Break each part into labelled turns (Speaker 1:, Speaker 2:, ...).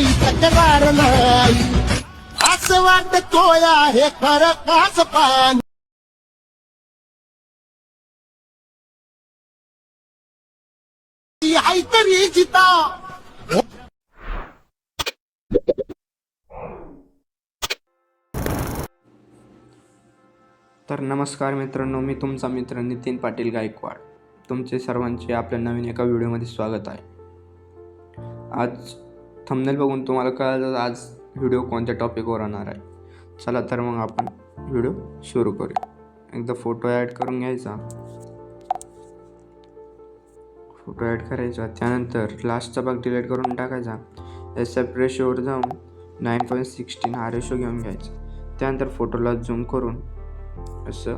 Speaker 1: कोणाची तक्रार नाही असं वाटतोय आहे खरं काच पान आई तरी जिता
Speaker 2: तर नमस्कार मित्रांनो मी तुमचा मित्र नितीन पाटील गायकवाड. तुमचे सर्वांचे आपल्या नवीन एका व्हिडिओमध्ये स्वागत आहे. आज थंबनेल बघून तुम्हाला कळलं आज व्हिडिओ कोणत्या टॉपिकवर राहणार आहे. चला तर मग आपण व्हिडिओ सुरू करूया. एकदा फोटो ॲड करून घ्यायचा. फोटो ॲड करायचा. त्यानंतर लास्टचा भाग डिलीट करून टाकायचा. एसएफ रेशोवर जाऊन नाईन पॉईंट सिक्स्टीन हा रेशो घेऊन घ्यायचा. त्यानंतर फोटोला झूम करून असं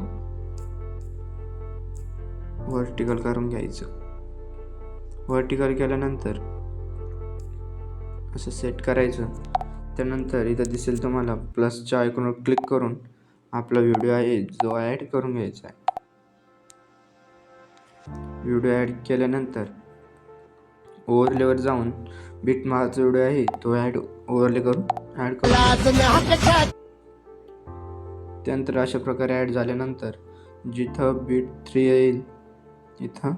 Speaker 2: व्हर्टिकल करून घ्यायचं. व्हर्टिकल केल्यानंतर असं सेट करायचं. त्यानंतर इथं दिसेल तुम्हाला प्लसच्या आयकॉनवर क्लिक करून आपला व्हिडिओ आहे जो ॲड करून घ्यायचा आहे. व्हिडिओ ॲड केल्यानंतर ओव्हरलेवर जाऊन बीट मारचा व्हिडिओ आहे तो ॲड ओव्हरले करून ॲड करून त्यानंतर अशा प्रकारे ॲड झाल्यानंतर जिथं बीट थ्री येईल इथं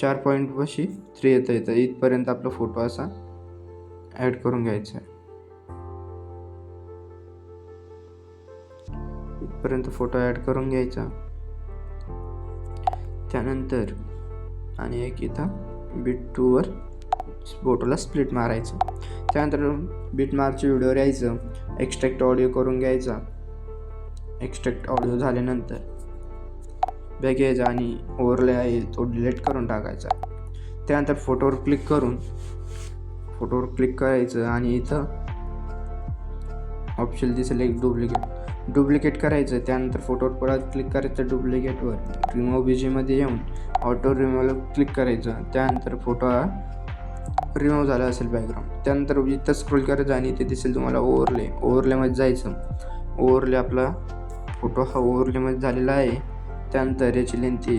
Speaker 2: चार पॉईंट पशी थ्री येतं येतं इथपर्यंत आपला फोटो असा ॲड करून घ्यायचा आहे. इथपर्यंत फोटो ॲड करून घ्यायचा. त्यानंतर आणि एक इथं बीट टूवर फोटोला स्प्लिट मारायचं. त्यानंतर बीट मारचे व्हिडिओ यायचं एक्स्ट्रॅक्ट ऑडिओ करून घ्यायचा. एक्स्ट्रॅक्ट ऑडिओ झाल्यानंतर बॅग यायचा आणि ओवरले आहे तो डिलीट करून टाकायचा. त्यानंतर फोटोवर क्लिक करून फोटोवर क्लिक करायचं आणि इथं ऑप्शन दिसेल एक डुप्लिकेट डुप्लिकेट करायचं त्यानंतर फोटोवर परत क्लिक करायचं डुप्लिकेटवर रिमो बीजीमध्ये येऊन ऑटो रिमोवला क्लिक करायचं. त्यानंतर फोटो हा रिमूव्ह झाला असेल बॅकग्राऊंड त्यानंतर इथं स्क्रोल करायचं आणि इथे दिसेल तुम्हाला ओव्हरले ओव्हरलेमध्ये जायचं. ओव्हरले आपला फोटो हा ओव्हरलेमध्ये झालेला आहे. त्यानंतर याची लेंथी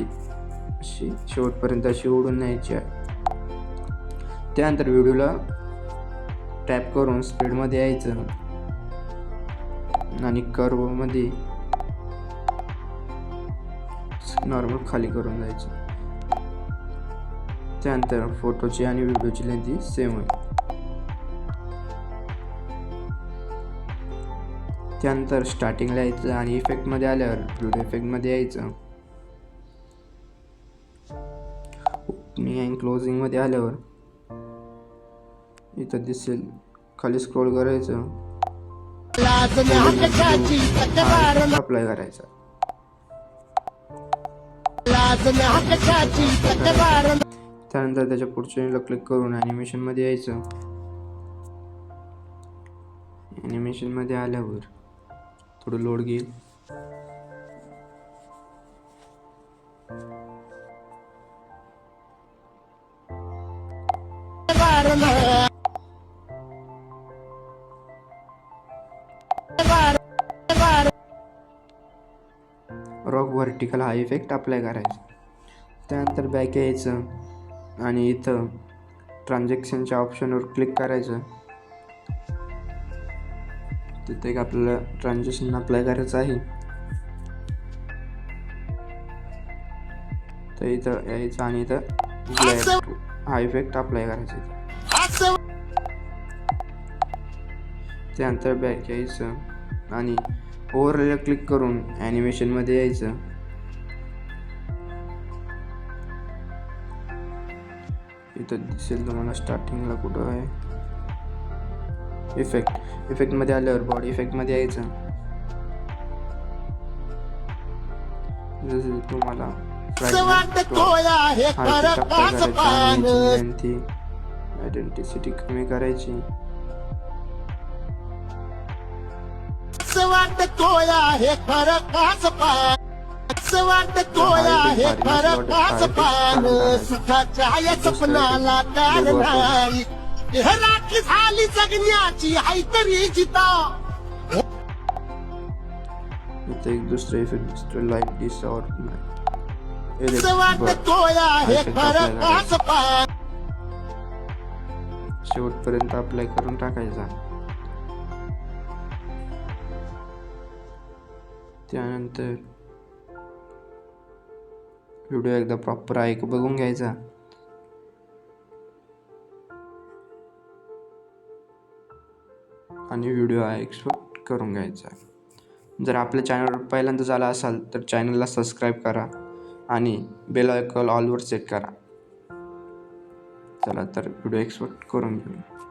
Speaker 2: अशी शेवटपर्यंत अशी ओढून न्यायची आहे. त्यानंतर व्हिडिओला टॅप करून स्पीडमध्ये यायचं. आणि कर्वमध्ये नॉर्मल खाली करून जायचं. त्यानंतर फोटोची आणि व्हिडिओची लेंथी सेम होईल. त्यानंतर स्टार्टिंगला यायचं आणि इफेक्टमध्ये आल्यावर व्हिडिओ इफेक्टमध्ये यायचं. ओपनिंग अँड क्लोजिंगमध्ये आल्यावर इथं दिसेल. खाली स्क्रोल करायचं. अप्लाय करायचा. त्यानंतर त्याच्या पुढच्या क्लिक करून ॲनिमेशनमध्ये यायचं. ॲनिमेशनमध्ये आल्यावर थोडं लोड घेईल. रॉक व्हर्टिकल हा इफेक्ट अप्लाय करायचा. त्यानंतर बॅक यायचं आणि इथं ट्रान्झॅक्शनच्या ऑप्शनवर क्लिक करायचं. तिथे एक आपल्याला ट्रान्झॅक्शन अप्लाय करायचं आहे. तर इथं यायचं आणि इथं हा इफेक्ट अप्लाय करायचा त्यानंतर बॅक यायचं आणि ओव्हरला क्लिक करून ॲनिमेशनमध्ये यायचं. इथं दिसेल तुम्हाला स्टार्टिंगला कुठं आहे. इफेक्ट इफेक्टमध्ये आल्यावर बॉडी इफेक्टमध्ये यायचं. जसं तुम्हाला आयडेंटिसिटी कमी करायची.
Speaker 1: असं वाटतोय आहे खरं काच पान. असं वाटतोय आहे खरं पान. सुखाच्या या सपनाला नाही. हे राखी झाली जगण्याची जिता.
Speaker 2: इथं एक दुसरं इफेक्ट
Speaker 1: खरं काच पान.
Speaker 2: शेवटपर्यंत अप्लाय करून टाकायचा. त्यानंतर व्हिडिओ एकदा प्रॉपर ऐक बघून घ्यायचा. आणि व्हिडिओ आहे एक्सपोर्ट करून घ्यायचा. जर आपल्या चॅनलवर पहिल्यांदा झाला असाल तर चॅनलला सबस्क्राईब करा आणि बेल आयकॉल ऑलवर सेट करा. चला तर व्हिडिओ एक्सपोर्ट करून घेऊ.